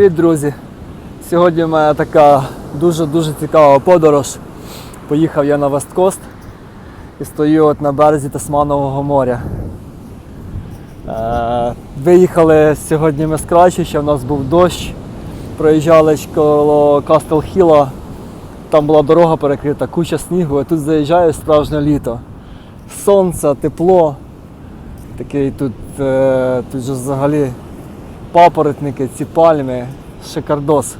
Привіт, друзі! Сьогодні в мене така дуже-дуже цікава подорож. Поїхав я на Весткост і стою от на березі Тасманового моря. Е, виїхали сьогодні ми з Крачища, в нас був дощ. Проїжджали коло Кастел Хіла, там була дорога перекрита, куча снігу, а тут заїжджає справжнє літо. Сонце, тепло. Такий тут, е, тут же взагалі папоротники, ці пальми, шикардос.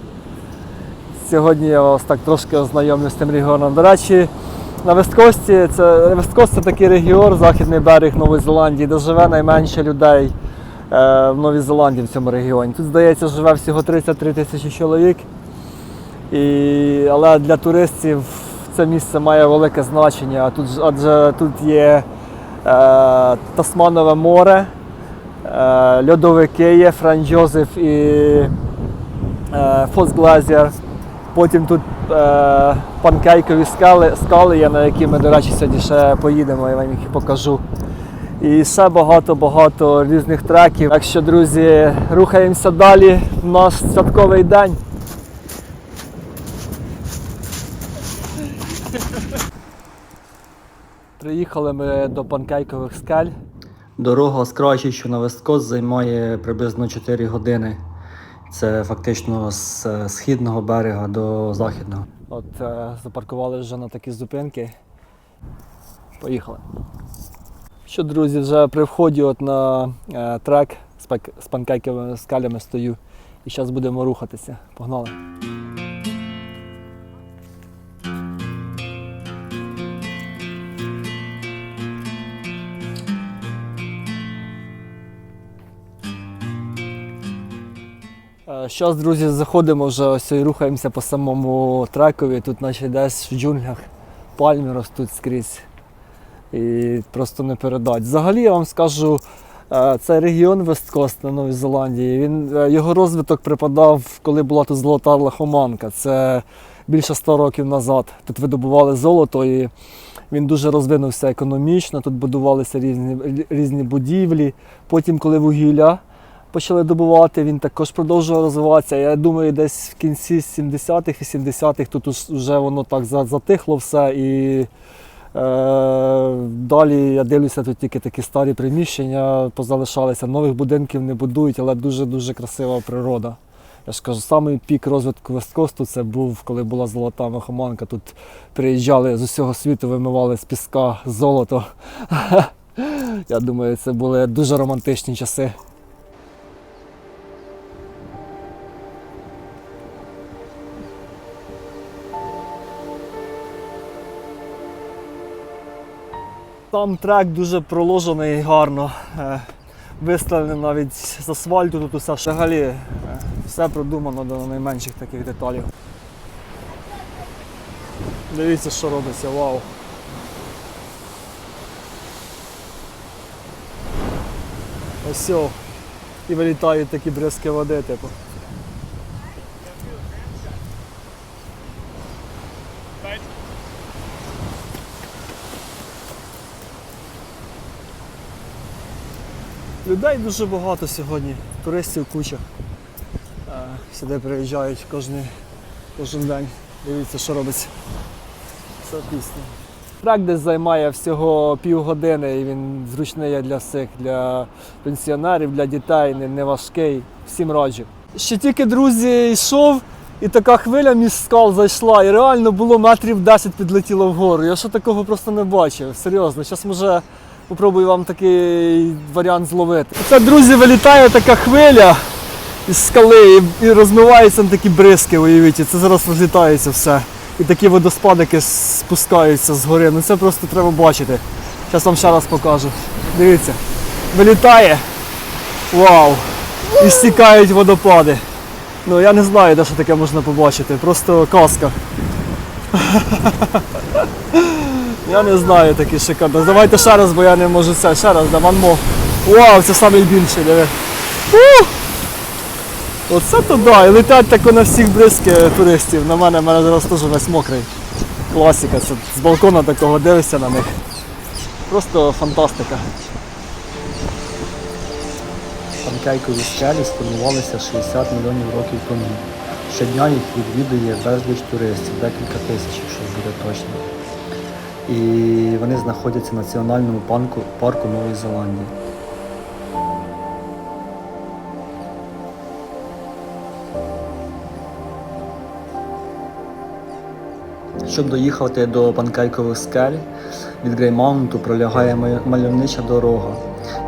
Сьогодні я вас так трошки ознайомлю з тим регіоном. До речі, на Весткості це Весткост це такий регіон, західний берег Нової Зеландії, де живе найменше людей е, в Новій Зеландії в цьому регіоні. Тут, здається, живе всього 33 тисячі чоловік. І, але для туристів це місце має велике значення. Тут, адже тут є е, Тасманове море, льодовики є, Фран Джозеф і е, Фосглазер. Потім тут е, панкейкові скали, скали є, на які ми, до речі, сьогодні ще поїдемо, я вам їх покажу. І ще багато-багато різних треків. Так що, друзі, рухаємося далі в наш святковий день. Приїхали ми до панкейкових скель. Дорога з Крачищу на Весткост займає приблизно 4 години. Це фактично з е, східного берега до західного. От е, запаркували вже на такі зупинки. Поїхали. Що, друзі, вже при вході от на е, трек з, панкейковими скелями стою. І зараз будемо рухатися. Погнали. Зараз, друзі, заходимо вже ось і рухаємося по самому трекові. Тут наче десь в джунглях пальми ростуть скрізь. І просто не передать. Взагалі я вам скажу, е, це регіон Весткост на Новій Зеландії. Він, е, його розвиток припадав, коли була тут золота лихоманка. Це більше 100 років назад. Тут видобували золото і він дуже розвинувся економічно. Тут будувалися різні, різні будівлі. Потім, коли вугілля почали добувати, він також продовжував розвиватися. Я думаю, десь в кінці 70-х, 80-х тут вже воно так затихло все. І е, далі я дивлюся, тут тільки такі старі приміщення позалишалися, нових будинків не будують, але дуже-дуже красива природа. Я ж кажу, самий пік розвитку Весткосту це був, коли була золота махоманка. Тут приїжджали з усього світу, вимивали з піска золото. Я думаю, це були дуже романтичні часи. Там трек дуже проложений гарно. е, Виставлений навіть з асфальту, тут усе взагалі е, все продумано до найменших таких деталів. Дивіться, що робиться, вау. Ось. І вилітають такі бризки води, типу. Людей дуже багато сьогодні, туристів куча. Е, Сюди приїжджають кожен, кожен день. Дивіться, що робиться. Це пісня. Трек десь займає всього півгодини і він зручний для всіх, для пенсіонерів, для дітей, не, не всім раджу. Ще тільки друзі йшов, і така хвиля між скал зайшла, і реально було метрів 10 підлетіло вгору. Я ще такого просто не бачив. Серйозно. Зараз може попробую вам такий варіант зловити. Це, друзі, вилітає така хвиля із скали і, і розмиваються такі бризки, уявіть. Це зараз розлітається все. І такі водоспадики спускаються з гори. Ну це просто треба бачити. Зараз вам ще раз покажу. Дивіться. Вилітає. Вау! І стікають водопади. Ну я не знаю, де що таке можна побачити. Просто казка. Я не знаю такі шикарно. Давайте ще раз, бо я не можу це. Ще раз, да, one. Вау, це найбільший, диви. Оце то да, і летять тако на всіх бризки туристів. На мене, мене зараз теж весь мокрий. Класика, це з балкона такого дивишся на них. Просто фантастика. Панкейкові скелі сформувалися 60 мільйонів років тому. Щодня їх відвідує безліч туристів, декілька тисяч, якщо буде точно. І вони знаходяться в національному парку, парку Нової Зеландії. Щоб доїхати до панкейкових скель, від Греймаунту пролягає мальовнича дорога,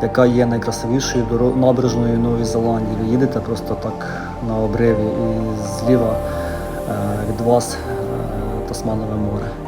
яка є найкрасивішою набережною Нової Зеландії. Ви їдете просто так на обриві і зліва е, від вас е, Тасманове море.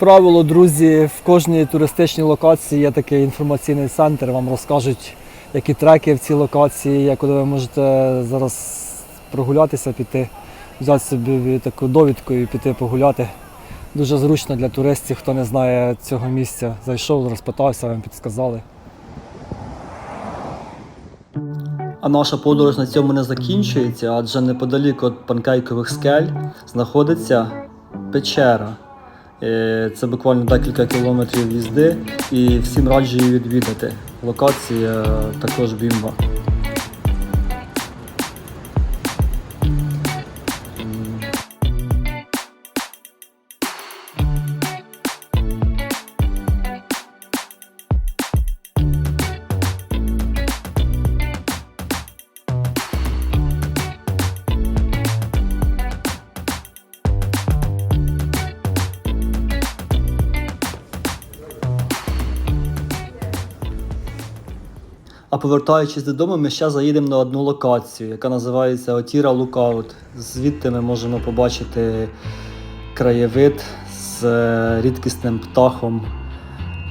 Правило, друзі, в кожній туристичній локації є такий інформаційний центр. Вам розкажуть, які треки в цій локації, куди ви можете зараз прогулятися, піти, взяти собі таку довідку і піти погуляти. Дуже зручно для туристів, хто не знає цього місця. Зайшов, розпитався, вам підсказали. А наша подорож на цьому не закінчується, адже неподалік від панкейкових скель знаходиться печера. Е, Це буквально декілька кілометрів їзди і всім раджу її відвідати. Локація також бімба. Повертаючись додому, ми ще заїдемо на одну локацію, яка називається Отіра Лукаут. Звідти ми можемо побачити краєвид з е, рідкісним птахом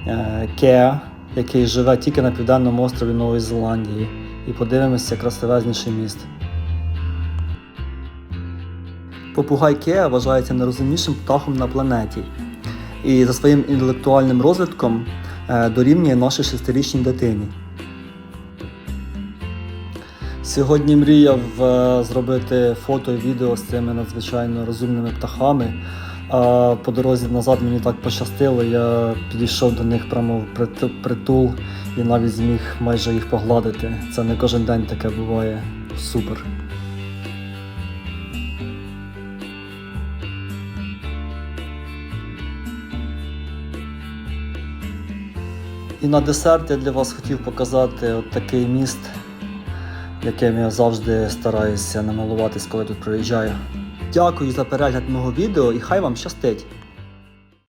е, Кеа, який живе тільки на південному острові Нової Зеландії. І подивимося красивезніший міст. Попугай Кеа вважається найрозумнішим птахом на планеті. І за своїм інтелектуальним розвитком е, дорівнює нашій шестирічній дитині. Сьогодні мріяв е, зробити фото і відео з цими надзвичайно розумними птахами. А по дорозі назад мені так пощастило, я підійшов до них прямо в притул і навіть зміг майже їх погладити. Це не кожен день таке буває. Супер. І на десерт я для вас хотів показати от такий міст, яким я завжди стараюся намилуватись, коли тут проїжджаю. Дякую за перегляд мого відео і хай вам щастить!